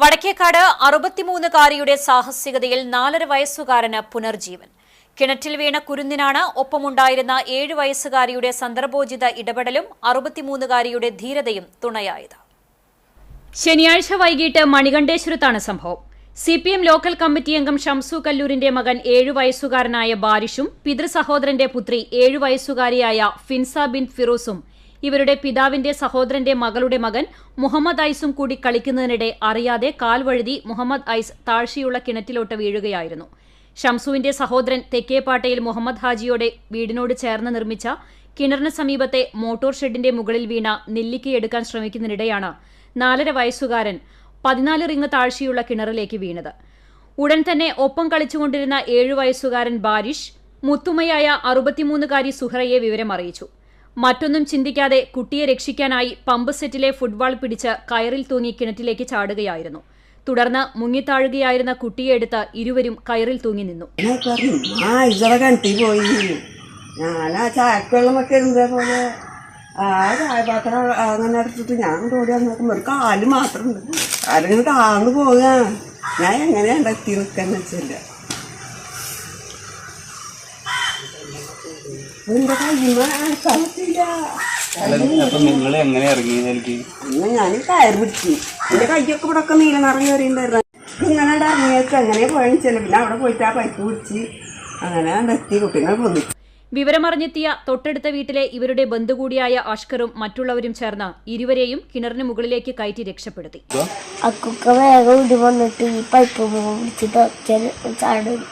വടക്കേക്കാട് അറുപത്തിമൂന്നുകാരിയുടെ സാഹസികതയിൽ നാലര വയസ്സുകാരന് പുനർജീവൻ. കിണറ്റിൽ വീണ കുരുന്നിനാണ് ഒപ്പമുണ്ടായിരുന്ന ഏഴ് വയസ്സുകാരിയുടെ സന്ദർഭോചിത ഇടപെടലും അറുപത്തിമൂന്നുകാരിയുടെ ധീരതയും തുണയായത്. ശനിയാഴ്ച വൈകിട്ട് മണികണ്ഠേശ്വരത്താണ് സംഭവം. C P M local committee അംഗം ഷംസു കല്ലൂരിന്റെ മകൻ ഏഴു വയസ്സുകാരനായ ബാരിഷും പിതൃസഹോദരന്റെ പുത്രി ഏഴു വയസ്സുകാരിയായ ഫിൻസ ബിൻ ഫിറോസും ഇവരുടെ പിതാവിന്റെ സഹോദരന്റെ മകളുടെ മകൻ മുഹമ്മദ് ഐസും കൂടി കളിക്കുന്നതിനിടെ അറിയാതെ കാൽവഴുതി മുഹമ്മദ് ഐസ് താഴ്ചയുള്ള കിണറ്റിലോട്ട് വീഴുകയായിരുന്നു. ഷംസുവിന്റെ സഹോദരൻ തെക്കേപ്പാട്ടയിൽ മുഹമ്മദ് ഹാജിയോടെ വീടിനോട് ചേർന്ന് നിർമ്മിച്ച കിണറിന് സമീപത്തെ മോട്ടോർ ഷെഡിന്റെ മുകളിൽ വീണ നെല്ലിക്കയെടുക്കാൻ ശ്രമിക്കുന്നതിനിടെയാണ് നാലര വയസ്സുകാരൻ പതിനാല് റിങ് താഴ്ചയുള്ള കിണറിലേക്ക് വീണത്. ഉടൻ തന്നെ ഒപ്പം കളിച്ചുകൊണ്ടിരുന്ന ഏഴു വയസ്സുകാരൻ ബാരിഷ് മുത്തുമയായ അറുപത്തിമൂന്നുകാരി സുഹറയെ വിവരം അറിയിച്ചു മറ്റൊന്നും ചിന്തിക്കാതെ കുട്ടിയെ രക്ഷിക്കാനായി പമ്പ് സെറ്റിലെ ഫുട്ബോൾ പിടിച്ച് കയറിൽ തൂങ്ങി കിണറ്റിലേക്ക് ചാടുകയായിരുന്നു. തുടർന്ന് മുങ്ങിത്താഴുകയായിരുന്ന കുട്ടിയെ എടുത്ത് ഇരുവരും കയറിൽ തൂങ്ങി നിന്നു. ആ ഞാൻ ഞാൻ എങ്ങനെയാണ് എത്തി നിൽക്കാന്ന് നിങ്ങൾ എങ്ങനെ ഇറങ്ങി ഞാൻ കയർ പിടിച്ചു. എന്റെ ഇവിടെ ഒക്കെ നീല നിറഞ്ഞു ഇങ്ങനെ ഇറങ്ങിയൊക്കെ അങ്ങനെ പോയെന്ന് വെച്ചാൽ പിന്നെ അവിടെ പോയിട്ട് ആ പൈപ്പ് പിടിച്ച് അങ്ങനെ എത്തി കുട്ടീനെ പൊന്നി വിവരമറിഞ്ഞെത്തിയ തൊട്ടടുത്ത വീട്ടിലെ ഇവരുടെ ബന്ധു കൂടിയായ അഷ്കറും മറ്റുള്ളവരും ചേർന്ന് ഇരുവരെയും കിണറിന് മുകളിലേക്ക് കയറ്റി രക്ഷപ്പെടുത്തി. അക്കുക്ക വേഗം ഇടി വന്നിട്ട് ഈ പൈപ്പ് പിടിച്ചിട്ട് ചാടും.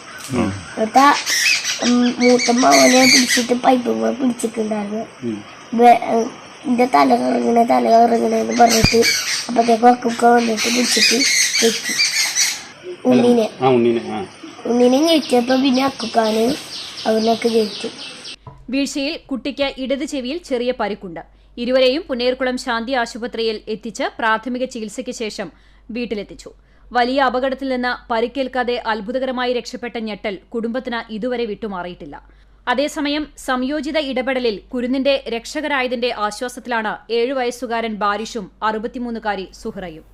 എന്നിട്ട് മൂത്ത പിടിച്ചിട്ട് പൈപ്പ് മുഖം പിടിച്ചിട്ടുണ്ടായിരുന്നു. എന്റെ തല കറങ്ങണേ തല കറങ്ങണേന്ന് പറഞ്ഞിട്ട് അപ്പത്തേക്ക് അക്കൊക്കെ വന്നിട്ട് പിടിച്ചിട്ട് വെച്ചു ഉണ്ണിനെ. ഉണ്ണിനെ ഞെട്ടിയപ്പോ പിന്നെ അക്കുക്കാന് അവനൊക്കെ ജയിച്ചു വീഴ്ചയിൽ കുട്ടിക്ക് ഇടത് ചെവിയിൽ ചെറിയ പരിക്കുണ്ട്. ഇരുവരെയും പുന്നേർകുളം ശാന്തി ആശുപത്രിയിൽ എത്തിച്ച് പ്രാഥമിക ചികിത്സയ്ക്ക് ശേഷം വീട്ടിലെത്തിച്ചു. വലിയ അപകടത്തിൽ നിന്ന് പരിക്കേൽക്കാതെ അത്ഭുതകരമായി രക്ഷപ്പെട്ട ഞെട്ടൽ കുടുംബത്തിന് ഇതുവരെ വിട്ടുമാറിയിട്ടില്ല. അതേസമയം സംയോജിത ഇടപെടലിൽ കുരുന്നിന്റെ രക്ഷകരായതിന്റെ ആശ്വാസത്തിലാണ് ഏഴു വയസ്സുകാരൻ ബാരിഷും അറുപത്തിമൂന്നുകാരി സുഹറയും.